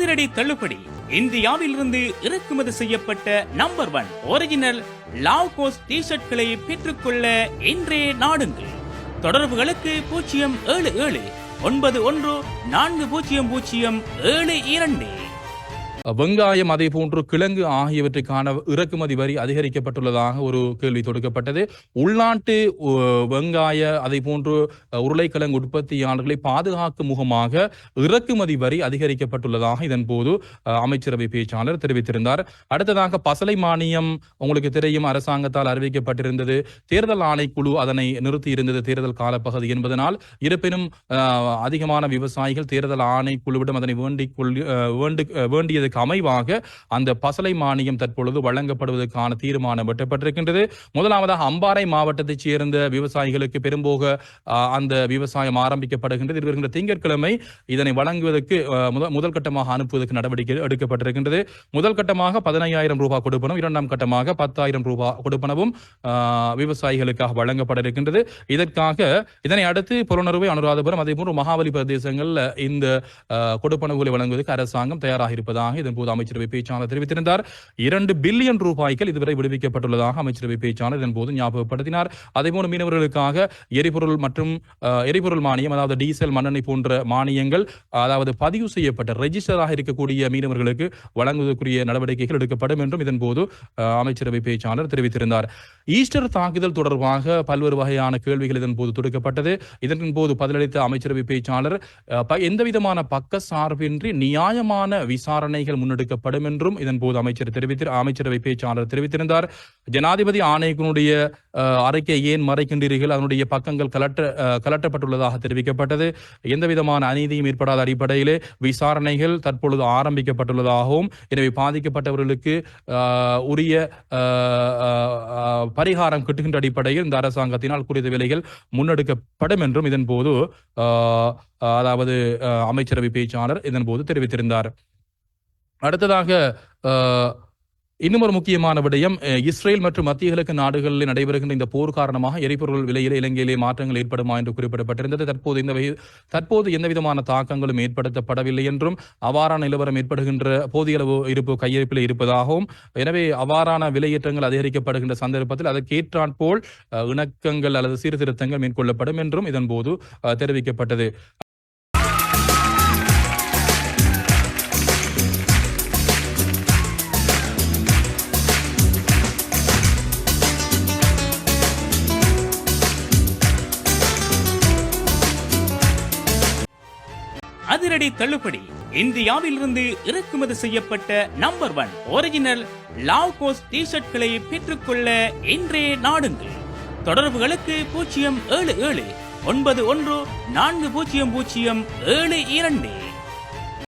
அதிரடி தள்ளுபடி. இந்தியாவிலிருந்து இறக்குமதி செய்யப்பட்ட நம்பர் ஒன் ஒரிஜினல் லாவ்கோஸ் டி ஷர்ட்களை பெற்றுக்கொள்ள இன்றே நாடுங்கள். தொடர்புகளுக்கு பூஜ்ஜியம் ஏழு ஏழு ஒன்பது ஒன்று நான்கு பூஜ்ஜியம் பூஜ்ஜியம் ஏழு இரண்டு. வெங்காயம் அதே போன்று கிழங்கு ஆகியவற்றுக்கான இறக்குமதி வரி அதிகரிக்கப்பட்டுள்ளதாக ஒரு கேள்வி தொடுக்கப்பட்டது. உள்நாட்டு வெங்காய அதை போன்று உருளைக்கிழங்கு உற்பத்தியாளர்களை பாதுகாக்கும் முகமாக இறக்குமதி வரி அதிகரிக்கப்பட்டுள்ளதாக இதன் போது அமைச்சரவை பேச்சாளர் தெரிவித்திருந்தார். அடுத்ததாக பசலை மானியம் உங்களுக்கு தெரியும் அரசாங்கத்தால் அறிவிக்கப்பட்டிருந்தது. தேர்தல் ஆணைக்குழு அதனை நிறுத்தி இருந்தது தேர்தல் காலப்பகுதி என்பதனால். இருப்பினும் அதிகமான விவசாயிகள் தேர்தல் ஆணைக்குழுவிடம் அதனை வேண்டிக் கொள் வேண்டு வேண்டியது அமைவாக அந்த பசலை மானியம் தற்பொழுது வழங்கப்படுவதற்கான தீர்மானம் எட்டப்பட்டிருக்கின்றது முதலாவதாக அம்பாறை மாவட்டத்தைச் சேர்ந்த விவசாயிகளுக்கு பெரும்போக அந்த விவசாயம் ஆரம்பிக்கப்படுகின்றது. வருகின்ற திங்கட்கிழமை இதனை வழங்குவதற்கு அ, முதல் கட்டமாக அனுப்புவதற்கு நடவடிக்கை எடுக்கப்பட்டிருக்கின்றது. முதல் கட்டமாக பதினையாயிரம் ரூபாய் கொடுப்பனும் இரண்டாம் கட்டமாக பத்தாயிரம் ரூபாய் கொடுப்பனவும் விவசாயிகளுக்காக வழங்கப்பட இருக்கின்றது இதற்காக இதனை அடுத்து புலனறுவை அனுராதபுரம் அதே போன்று மகாபலி இந்த கொடுப்பனவுகளை வழங்குவதற்கு அரசாங்கம் தயாராக இருப்பதாக இதன்போது அமைச்சரவை பேச்சாளர் தெரிவித்திருந்தார். இரண்டு பில்லியன் ரூபாய்கள் இதுவரை விடுவிக்கப்பட்டுள்ளதாக அமைச்சரவை பேச்சாளர் இதன்போது ஞாபகப்படுத்தினார். அதேபோல மீனவர்களுக்காக எரிபொருள் மற்றும் எரிபொருள் மானியம் அதாவது டீசல் மண்ணெண்ணெய் போன்ற மானியங்கள் அதாவது பதிவு செய்யப்பட்ட ரெஜிஸ்டராக இருக்கக்கூடிய மீனவர்களுக்கு வழங்குவதற்குரிய நடவடிக்கைகள் எடுக்கப்படும் என்றும் இதன்போது அமைச்சரவை பேச்சாளர் தெரிவித்திருந்தார். ஈஸ்டர் தாக்குதல் தொடர்பாக பல்வேறு வகையான கேள்விகள் இதன் போது தொடுக்கப்பட்டது. இதன் போது பதிலளித்த அமைச்சரவை பேச்சாளர் ப- எந்தவிதமான பக்க சார்பின்றி நியாயமான விசாரணைகள் முன்னெடுக்கப்படும் என்றும் இதன் போது அமைச்சர் தெரிவித்து அமைச்சரவை பேச்சாளர் தெரிவித்திருந்தார். ஜனாதிபதி ஆணைக்குனுடைய அறிக்கை ஏன் மறைக்கின்றீர்கள்? அதனுடைய பக்கங்கள் கலட்ட கலட்டப்பட்டுள்ளதாக தெரிவிக்கப்பட்டது. எந்தவிதமான அநீதியும் ஏற்படாத அடிப்படையிலே விசாரணைகள் தற்பொழுது ஆரம்பிக்கப்பட்டுள்ளதாகவும் எனவே பாதிக்கப்பட்டவர்களுக்கு உரிய பரிகாரம் கிட்டுகின்ற அடிப்படையில் இந்த அரசாங்கத்தினால் குறித்த வேலைகள் முன்னெடுக்கப்படும் என்றும் இதன் போது அதாவது அமைச்சரவை பேச்சாளர் இதன் போது தெரிவித்திருந்தார். அடுத்ததாக இன்னும் ஒரு முக்கியமான விடயம் இஸ்ரேல் மற்றும் மத்திய கிழக்கு நாடுகளில் நடைபெறுகின்ற இந்த போர் காரணமாக எரிபொருள் விலையிலே இலங்கையிலே மாற்றங்கள் ஏற்படுமா என்று குறிப்பிடப்பட்டிருந்தது. தற்போது இந்த வகை- தற்போது எந்த விதமான தாக்கங்களும் ஏற்படுத்தப்படவில்லை என்றும் அவ்வாறான நிலவரம் ஏற்படுகின்ற போதிய அளவு இருப்பு கையிருப்பில் இருப்பதாகவும் எனவே அவ்வாறான விலையேற்றங்கள் அதிகரிக்கப்படுகின்ற சந்தர்ப்பத்தில் அதற்கேற்றான் போல் இணக்கங்கள் அல்லது சீர்திருத்தங்கள் மேற்கொள்ளப்படும் என்றும் இதன்போது தெரிவிக்கப்பட்டது. அதிரடி தள்ளுபடி. இந்தியாவிலிருந்து இறக்குமதி செய்யப்பட்ட நம்பர் ஒன் ஒரிஜினல் லாவ்கோஸ் டி ஷர்ட்களை பெற்றுக்கொள்ள இன்றே நாடுங்கள். தொடர்புகளுக்கு பூஜ்ஜியம் ஏழு ஏழு ஒன்பது ஒன்று நான்கு பூஜ்ஜியம் பூஜ்ஜியம் ஏழு இரண்டு.